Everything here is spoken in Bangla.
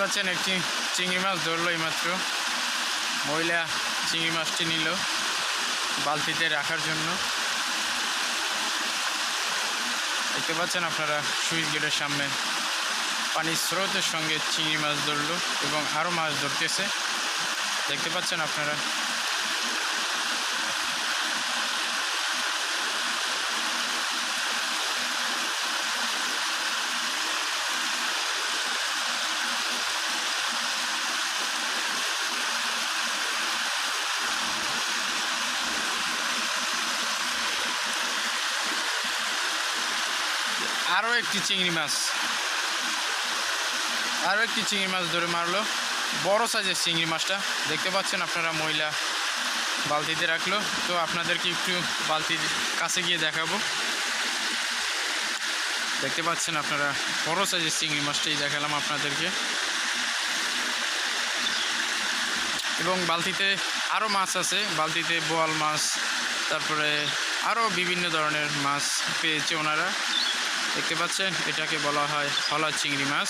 পাচ্ছেন একটি চিংড়ি মাছ ধরলো এইমাত্র। মহিলা চিংড়ি মাছটি নিল বালতিতে রাখার জন্য। দেখতে পাচ্ছেন আপনারা, সুইচ গেটের সামনে। পানির স্রোতের সঙ্গে চিংড়ি মাছ ধরলো এবং আরও মাছ ধরতেছে। দেখতে পাচ্ছেন আপনারা আরও একটি চিংড়ি মাছ। আরও একটি চিংড়ি মাছ ধরে মারলো। বড় সাইজের চিংড়ি মাছটা। দেখতে পাচ্ছেন আপনারা মহিলা বালতিতে রাখল। তো আপনাদেরকে একটু বালতির কাছে গিয়ে দেখাবো। দেখতে পাচ্ছেন আপনারা বড় সাইজের চিংড়ি মাছটাই দেখালাম আপনাদেরকে। এবং বালতিতে আরও মাছ আছে। বালতিতে বোয়াল মাছ, তারপরে আরও বিভিন্ন ধরনের মাছ পেয়েছে ওনারা। দেখতে পাচ্ছেন এটাকে বলা হয় হলা চিংড়ি মাছ।